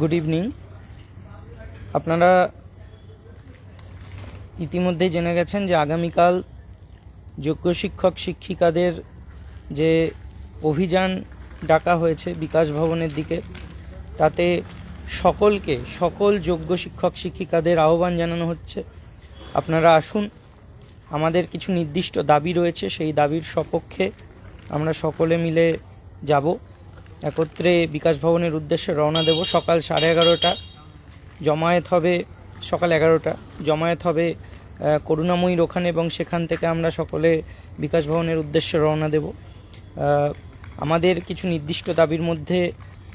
Good evening আপনারা ইতিমধ্যেই জেনে গেছেন যে আগামীকাল যোগ্য শিক্ষক শিক্ষিকাদের যে অভিযান ডাকা হয়েছে বিকাশ ভবনের দিকে, তাতে সকলকে, সকল যোগ্য শিক্ষক শিক্ষিকাদের আহ্বান জানানো হচ্ছে। আপনারা আসুন। আমাদের কিছু নির্দিষ্ট দাবি রয়েছে, সেই দাবির সপক্ষে আমরা সকলে মিলে যাব। একত্রে বিকাশ ভবনের উদ্দেশ্যে রওনা দেব সকাল সাড়ে এগারোটা। জমায়েত হবে সকাল এগারোটা। জমায়েত হবে করুণাময়ীর ওখানে এবং সেখান থেকে আমরা সকলে বিকাশ ভবনের উদ্দেশ্যে রওনা দেব। আমাদের কিছু নির্দিষ্ট দাবির মধ্যে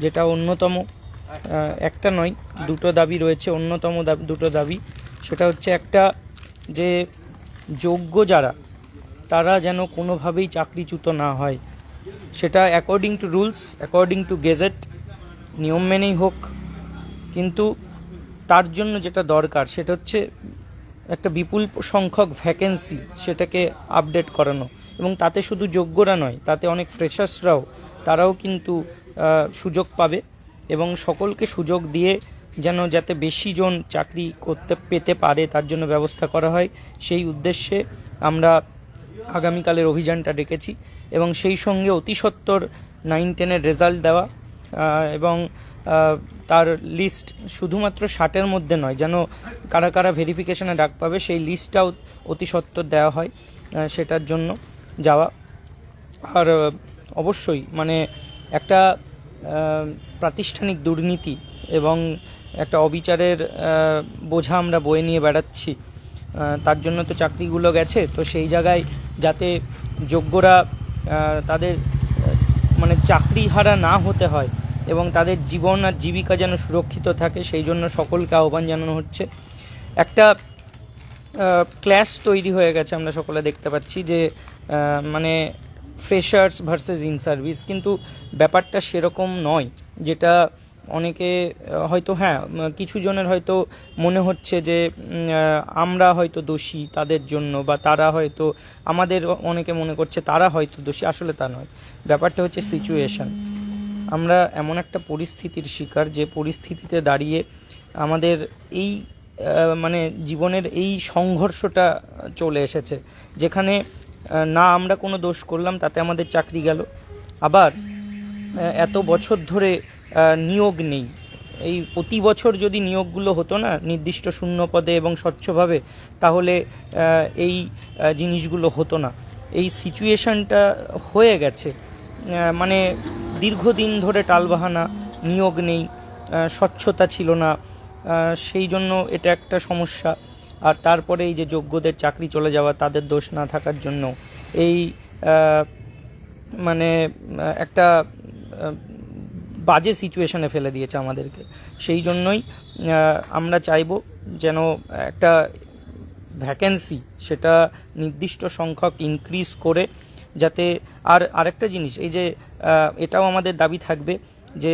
যেটা অন্যতম একটা নয়, দুটো দাবি রয়েছে। অন্যতম দুটো দাবি, সেটা হচ্ছে একটা যে যোগ্য যারা, তারা যেন কোনোভাবেই চাকরিচ্যুত না হয়। সেটা according to rules according to gazette নিয়ম মেনেই হোক। কিন্তু তার জন্য যেটা দরকার, সেটা হচ্ছে একটা বিপুল সংখ্যক ভ্যাকেন্সি সেটাকে আপডেট করানো। এবং তাতে শুধু যোগ্যরা নয়, তাতে অনেক ফ্রেশার্সরাও তারাও কিন্তু সুযোগ পাবে। এবং সকলকে সুযোগ দিয়ে যেন যাতে বেশি জন চাকরি করতে, পেতে পারে, তার জন্য ব্যবস্থা করা হয়। সেই উদ্দেশ্যে আমরা আগামীকালের অভিযানটা ডেকেছি এবং সেই সঙ্গে অতি সত্বর নাইন টেনের রেজাল্ট দেওয়া এবং তার লিস্ট শুধুমাত্র ষাটের মধ্যে নয়, যেন কারা কারা ভেরিফিকেশানে ডাক পাবে সেই লিস্টটাও অতি সত্বর দেওয়া হয় সেটার জন্য যাওয়া। আর অবশ্যই মানে একটা প্রাতিষ্ঠানিক দুর্নীতি এবং একটা অবিচারের বোঝা আমরা বয়ে নিয়ে বেড়াচ্ছি তার জন্য তো চাকরিগুলো গেছে, তো সেই জায়গায় যাতে যোগ্যরা তাদের মানে চাকরি হারা না হতে হয় এবং তাদের জীবন আর জীবিকা যেন সুরক্ষিত থাকে, সেই জন্য সকলকে আহ্বান জানানো হচ্ছে। একটা ক্লাস তৈরি হয়ে গেছে আমরা সকলে দেখতে পাচ্ছি যে মানে ফ্রেশার্স ভার্সেস ইন সার্ভিস কিন্তু ব্যাপারটা সেরকম নয়, যেটা অনেকে হয়তো হ্যাঁ কিছু জনের হয়তো মনে হচ্ছে যে আমরা হয়তো দোষী তাদের জন্য বা তারা হয়তো, আমাদের অনেকে মনে করছে তারা হয়তো দোষী, আসলে তা নয়। ব্যাপারটা হচ্ছে সিচুয়েশান আমরা এমন একটা পরিস্থিতির শিকার যে পরিস্থিতিতে দাঁড়িয়ে আমাদের এই মানে জীবনের এই সংঘর্ষটা চলে এসেছে, যেখানে না আমরা কোনো দোষ করলাম, তাতে আমাদের চাকরি গেল। আবার এত বছর ধরে নিয়োগ নেই। এই প্রতি বছর যদি নিয়োগগুলো হতো না, নির্দিষ্ট শূন্য পদে এবং স্বচ্ছভাবে, তাহলে এই জিনিসগুলো হতো না। এই সিচুয়েশানটা হয়ে গেছে। মানে দীর্ঘদিন ধরে টালবাহানা, নিয়োগ নেই স্বচ্ছতা ছিল না সেই জন্য এটা একটা সমস্যা। আর তারপরে এই যে যোগ্যদের চাকরি চলে যাওয়া, তাদের দোষ না থাকার জন্য, এই মানে একটা বাজে সিচুয়েশনে ফেলে দিয়েছে আমাদেরকে। সেই জন্যই আমরা চাইব যেন একটা ভ্যাকেন্সি, সেটা নির্দিষ্ট সংখ্যক ইনক্রিজ করে যাতে আর আরেকটা জিনিস, এই যে এটাও আমাদের দাবি থাকবে যে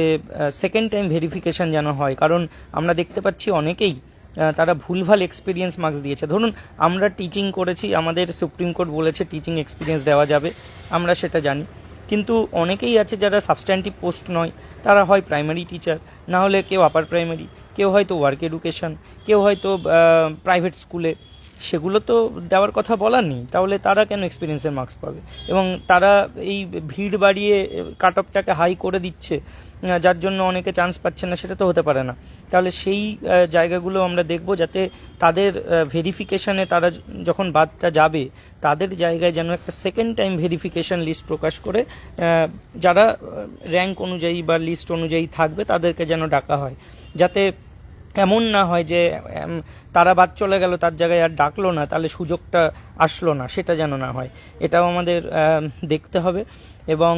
সেকেন্ড টাইম ভেরিফিকেশন যেন হয়। কারণ আমরা দেখতে পাচ্ছি অনেকেই তারা ভুলভাল এক্সপিরিয়েন্স মার্কস দিয়েছে। ধরুন, আমরা টিচিং করেছি, আমাদের সুপ্রিম কোর্ট বলেছে টিচিং এক্সপিরিয়েন্স দেওয়া যাবে, আমরা সেটা জানি। কিন্তু অনেকেই আছে যারা সাবস্ট্যান্টিভ পোস্ট নয়, তারা হয় প্রাইমারি টিচার না হলে কেউ আপার প্রাইমারি কেউ হয়তো ওয়ার্ক এডুকেশন কেউ হয়তো প্রাইভেট স্কুলে সেগুলো তো দেওয়ার কথা বলার নেই। তাহলে তারা কেন এক্সপিরিয়েন্সের মার্কস পাবে? এবং তারা এই ভিড় বাড়িয়ে কাট অফটাকে হাই করে দিচ্ছে যার জন্য অনেকে চান্স পাচ্ছে না, সেটা তো হতে পারে না। তাহলে সেই জায়গাগুলো আমরা দেখব যাতে তাদের ভেরিফিকেশানে তারা যখন বাদটা যাবে, তাদের জায়গায় যেন একটা সেকেন্ড টাইম ভেরিফিকেশন লিস্ট প্রকাশ করে যারা র্যাঙ্ক অনুযায়ী বা লিস্ট অনুযায়ী থাকবে, তাদেরকে যেন ডাকা হয়। যাতে এমন না হয় যে তারা বাদ চলে গেল, তার জায়গায় আর ডাকলো না, তাহলে সুযোগটা আসলো না, সেটা যেন না হয়। এটাও আমাদের দেখতে হবে এবং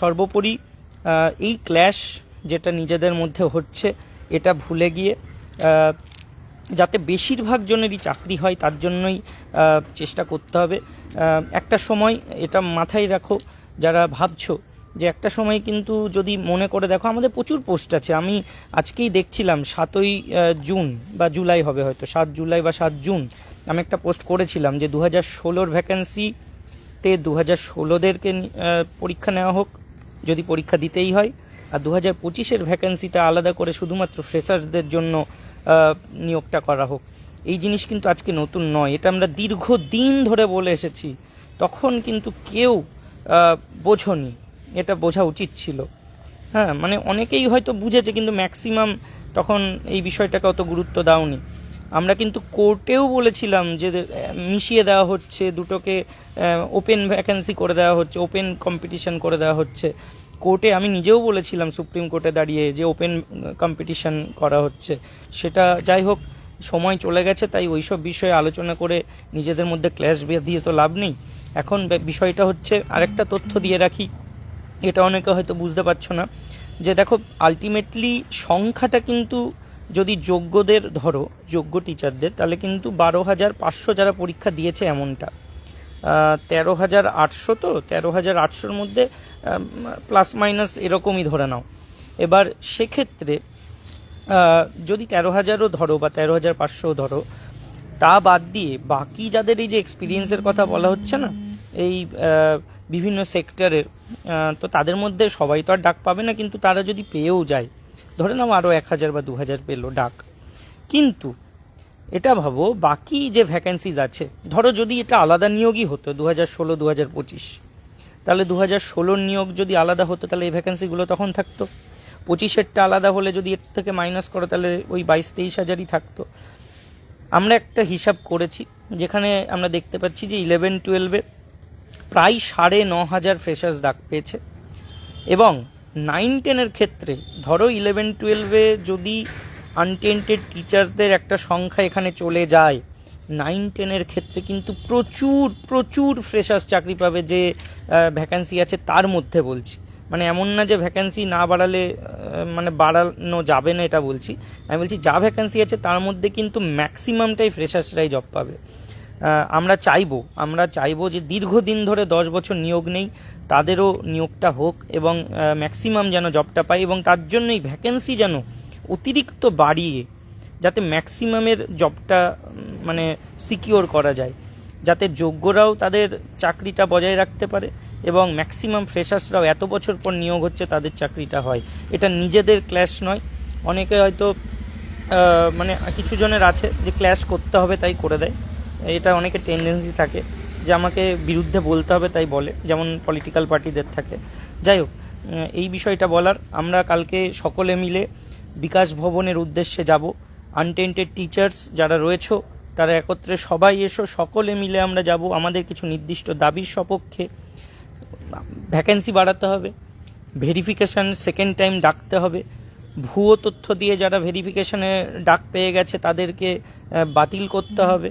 সর্বোপরি এই ক্ল্যাশ যেটা নিজেদের মধ্যে হচ্ছে, এটা ভুলে গিয়ে যাতে বেশিরভাগ জনেরই চাকরি হয়, তার জন্যই চেষ্টা করতে হবে। একটা সময় এটা মাথায় রাখো, যারা ভাবছ যে একটা সময় কিন্তু যদি মনে করে দেখো, আমাদের প্রচুর পোস্ট আছে। আমি আজকেই দেখছিলাম, সাতই জুন বা জুলাই হবে হয়তো, সাত জুলাই বা সাত জুন আমি একটা পোস্ট করেছিলাম যে দু হাজার ষোলোর ভ্যাকেন্সিতে দু হাজার ষোলোদেরকে পরীক্ষা নেওয়া হোক, যদি পরীক্ষা দিতেই হয়। আর দু হাজার পঁচিশের ভ্যাকেন্সিটা আলাদা করে শুধুমাত্র ফ্রেশার্সদের জন্য নিয়োগটা করা হোক। এই জিনিস কিন্তু আজকে নতুন নয়। এটা আমরা দীর্ঘদিন ধরে বলে এসেছি। তখন কিন্তু কেউ বোঝনি। এটা বোঝা উচিত ছিল। হ্যাঁ মানে অনেকেই হয়তো বুঝেছে, কিন্তু ম্যাক্সিমাম তখন এই বিষয়টাকে অত গুরুত্ব দাওনি। আমরা কিন্তু কোর্টেও বলেছিলাম যে মিশিয়ে দেওয়া হচ্ছে, দুটোকে ওপেন ভ্যাকেন্সি করে দেওয়া হচ্ছে ওপেন কম্পিটিশন করে দেওয়া হচ্ছে। কোর্টে আমি নিজেও বলেছিলাম, সুপ্রিম কোর্টে দাঁড়িয়ে যে ওপেন কম্পিটিশন করা হচ্ছে। সেটা যাই হোক, সময় চলে গেছে, তাই ওইসব বিষয়ে আলোচনা করে নিজেদের মধ্যে ক্ল্যাশ দিয়ে তো লাভ নেই। এখন বিষয়টা হচ্ছে আরেকটা তথ্য দিয়ে রাখি। এটা অনেকে হয়তো বুঝতে পারছ না, যে দেখো আলটিমেটলি সংখ্যাটা কিন্তু যদি যোগ্যদের ধরো, যোগ্য টিচারদের তাহলে কিন্তু বারো হাজার পাঁচশো যারা পরীক্ষা দিয়েছে এমনটা। তেরো হাজার আটশো তো, তেরো হাজার আটশোর মধ্যে প্লাস মাইনাস এরকমই ধরে নাও। এবার সেক্ষেত্রে যদি তেরো হাজারও ধরো বা তেরো হাজার পাঁচশো ধরো, তা বাদ দিয়ে বাকি যাদের এই যে এক্সপিরিয়েন্সের কথা বলা হচ্ছে না, এই বিভিন্ন সেক্টরের তো তাদের মধ্যে সবাই তো আর ডাক পাবে না, কিন্তু তারা যদি পেয়েও যায়, ধরে নাও আরও এক হাজার বা দু হাজার পেল ডাক। কিন্তু এটা ভাবো, বাকি যে ভ্যাকেন্সিজ আছে, ধরো যদি এটা আলাদা নিয়োগই হতো, দু হাজার ষোলো, দু হাজার পঁচিশ, তাহলে দু হাজার ষোলোর নিয়োগ যদি আলাদা হতো, তাহলে এই ভ্যাকেন্সিগুলো তখন থাকতো। পঁচিশেরটা আলাদা হলে যদি এর থেকে মাইনাস করো, তাহলে ওই বাইশ, তেইশ হাজারই থাকতো। আমরা একটা হিসাব করেছি, যেখানে আমরা দেখতে পাচ্ছি যে ইলেভেন টুয়েলভে প্রায় সাড়ে ন হাজার ফ্রেশার্স ডাক পেয়েছে। এবং নাইন টেনের ক্ষেত্রে, ধরো ইলেভেন টুয়েলভে যদি আনটেন্টেড টিচার্সদের একটা সংখ্যা এখানে চলে যায় নাইন টেনের ক্ষেত্রে কিন্তু প্রচুর প্রচুর ফ্রেশার্স চাকরি পাবে যে ভ্যাকান্সি আছে তার মধ্যে বলছি। মানে এমন না যে ভ্যাকান্সি না বাড়ালে মানে বাড়ানো যাবে না এটা বলছি। আমি বলছি যা ভ্যাকান্সি আছে তার মধ্যে কিন্তু ম্যাক্সিমামটাই ফ্রেশার্সরাই জব পাবে। আমরা চাইব আমরা চাইব যে দীর্ঘদিন ধরে দশ বছর নিয়োগ নেই, তাদেরও নিয়োগটা হোক এবং ম্যাক্সিমাম যেন জবটা পায় এবং তার জন্যই ভ্যাকেন্সি যেন অতিরিক্ত বাড়িয়ে যাতে ম্যাক্সিমামের জবটা মানে সিকিওর করা যায়, যাতে যোগ্যরাও তাদের চাকরিটা বজায় রাখতে পারে এবং ম্যাক্সিমাম ফ্রেশার্সরাও এত বছর পর নিয়োগ হচ্ছে তাদের চাকরিটা হয়। এটা নিজেদের ক্ল্যাশ নয়, অনেকে হয়তো মানে কিছু জনের আছে যে ক্ল্যাশ করতে হবে তাই করে দেয়। এটা অনেকের টেন্ডেন্সি থাকে যে আমাকে বিরুদ্ধে বলতে হবে তাই বলে, যেমন পলিটিক্যাল পার্টিদের থাকে। যাই হোক এই বিষয়টা বলার, আমরা কালকে সকলে মিলে বিকাশ ভবনের উদ্দেশ্যে যাব। আনটেন্টেড টিচার্স যারা রয়েছো, তারা একত্রে সবাই এসো, সকলে মিলে আমরা যাব। আমাদের কিছু নির্দিষ্ট দাবির সপক্ষে ভ্যাকেন্সি বাড়াতে হবে ভেরিফিকেশান সেকেন্ড টাইম ডাকতে হবে। ভুয়ো তথ্য দিয়ে যারা ভেরিফিকেশানে ডাক পেয়ে গেছে, তাদেরকে বাতিল করতে হবে।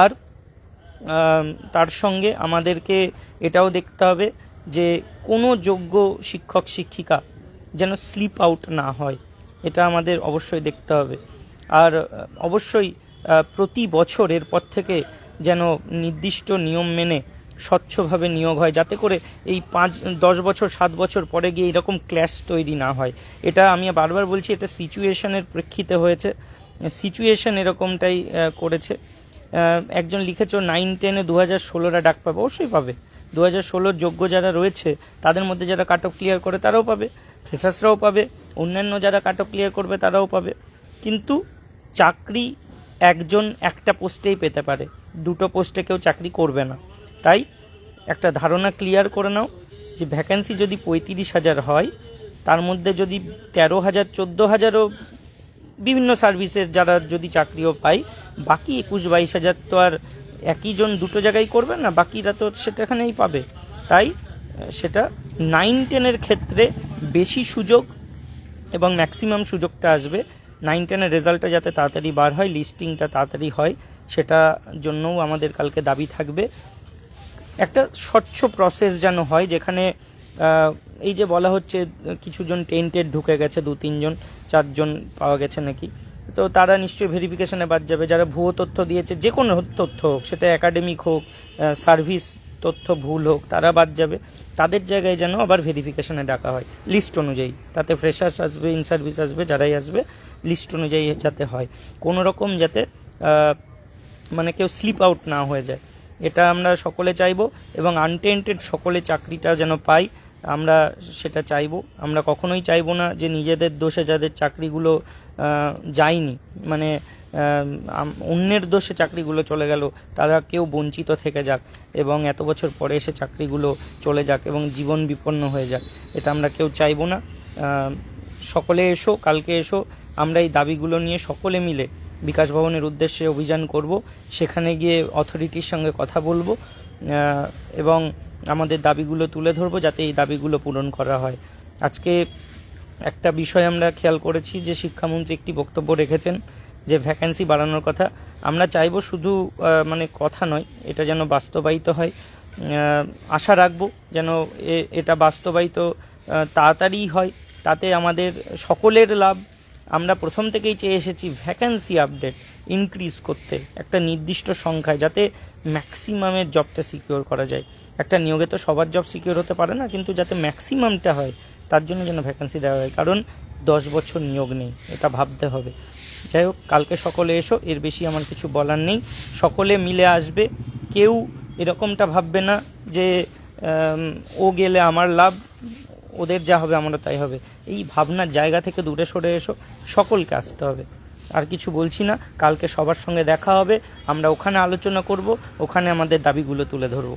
আর তার সঙ্গে আমাদেরকে এটাও দেখতে হবে যে কোনো যোগ্য শিক্ষক, শিক্ষিকা যেন স্লিপ আউট না হয়, এটা আমাদের অবশ্যই দেখতে হবে। আর, অবশ্যই প্রতি বছর এরপর থেকে যেন নির্দিষ্ট নিয়ম মেনে স্বচ্ছভাবে নিয়োগ হয়, যাতে করে এই পাঁচ, দশ বছর, সাত বছর পরে গিয়ে এরকম ক্ল্যাশ তৈরি না হয়। এটা আমি বারবার বলছি, এটা সিচুয়েশনের প্রেক্ষিতে হয়েছে। সিচুয়েশন এরকমটাই করেছে। একজন লিখেছ নাইন টেনে দু হাজার ষোলোরা ডাক পাবে। অবশ্যই পাবে। দু হাজার ষোলোর যোগ্য যারা রয়েছে, তাদের মধ্যে যারা কাট অফ ক্লিয়ার করে, তারাও পাবে। ফ্রেশার্সরাও পাবে। অন্যান্য যারা কাট অফ ক্লিয়ার করবে, তারাও পাবে। কিন্তু চাকরি একজন একটা পোস্টেই পেতে পারে। দুটো পোস্টে কেউ চাকরি করবে না। তাই একটা ধারণা ক্লিয়ার করে নাও যে ভ্যাকেন্সি যদি পঁয়ত্রিশ হাজার হয়, তার মধ্যে যদি তেরো হাজার, চোদ্দ হাজারও বিভিন্ন সার্ভিসের যারা যদি চাকরিও পায়, বাকি একুশ বাইশ হাজার তো আর একই জন দুটো জায়গায় করবে না, বাকিরা তো সেটাখানেই পাবে। তাই সেটা নাইন টেনের ক্ষেত্রে বেশি সুযোগ এবং ম্যাক্সিমাম সুযোগটা আসবে। নাইন টেনের রেজাল্টটা যাতে তাড়াতাড়ি বার হয় লিস্টিংটা তাড়াতাড়ি হয়, সেটা জন্যও আমাদের কালকে দাবি থাকবে। একটা স্বচ্ছ প্রসেস যেন হয়, যেখানে এই যে বলা হচ্ছে কিছুজন টেন্টেড ঢুকে গেছে, দু, তিনজন। চারজন পাওয়া গেছে নাকি? তো তারা নিশ্চয়ই ভেরিফিকেশনে বাদ যাবে। যারা ভুয়ো তথ্য দিয়েছে, যে কোনো তথ্য হোক, সেটা একাডেমিক হোক সার্ভিস তথ্য ভুল হোক, তারা বাদ যাবে। তাদের জায়গায় যেন আবার ভেরিফিকেশনে ডাকা হয় লিস্ট অনুযায়ী। তাতে ফ্রেশার্স আসবে ইন সার্ভিস আসবে, যারাই আসবে লিস্ট অনুযায়ী যাতে হয়। কোনো রকম যাতে মানে কেউ স্লিপ আউট না হয়ে যায়। এটা আমরা সকলে চাইব এবং আনটেন্টেড সকলে চাকরিটা যেন পাই। আমরা সেটা চাইব। আমরা কখনোই চাইব না যে নিজেদের দোষে যাদের চাকরিগুলো যায়নি মানে অন্যের দোষে চাকরিগুলো চলে গেল, তারা কেউ বঞ্চিত থেকে যাক এবং এত বছর পরে এসে চাকরিগুলো চলে যাক এবং জীবন বিপন্ন হয়ে যাক, এটা আমরা কেউ চাইব না। সকলে এসো, কালকে এসো, আমরা এই দাবিগুলো নিয়ে সকলে মিলে বিকাশ ভবনের উদ্দেশ্যে অভিযান করব, সেখানে গিয়ে অথরিটির সঙ্গে কথা বলব এবং আমাদের দাবিগুলো তুলে ধরবো যাতে এই দাবিগুলো পূরণ করা হয়। আজকে একটা বিষয় আমরা খেয়াল করেছি যে শিক্ষামন্ত্রী একটি বক্তব্য রেখেছেন যে ভ্যাকেন্সি বাড়ানোর কথা। আমরা চাইব শুধু মানে কথা নয়, এটা যেন বাস্তবায়িত হয়। আশা রাখব যেন এটা বাস্তবায়িত তাড়াতাড়ি হয়। তাতে আমাদের সকলের লাভ আমরা প্রথম থেকেই চেয়ে এসেছি ভ্যাকেন্সি আপডেট ইনক্রিজ করতে একটা নির্দিষ্ট সংখ্যায় যাতে ম্যাক্সিমামের জবটা সিকিওর করা যায়। একটা নিয়োগে তো সবার জব সিকিওর হতে পারে না, কিন্তু যাতে ম্যাক্সিমামটা হয়, তার জন্য যেন ভ্যাকেন্সি দেওয়া হয়। কারণ দশ বছর নিয়োগ নেই, এটা ভাবতে হবে। যাই হোক, কালকে সকলে এসো, এর বেশি আমার কিছু বলার নেই। সকলে মিলে আসবে, কেউ এরকমটা ভাববে না যে ও গেলে আমার লাভ ওদের যা হবে, আমারও তাই হবে। এই ভাবনার জায়গা থেকে দূরে সরে এসো, সকলকে আসতে হবে। আর কিছু বলছি না, কালকে সবার সঙ্গে দেখা হবে, আমরা ওখানে আলোচনা করব, ওখানে আমাদের দাবিগুলো তুলে ধরবো।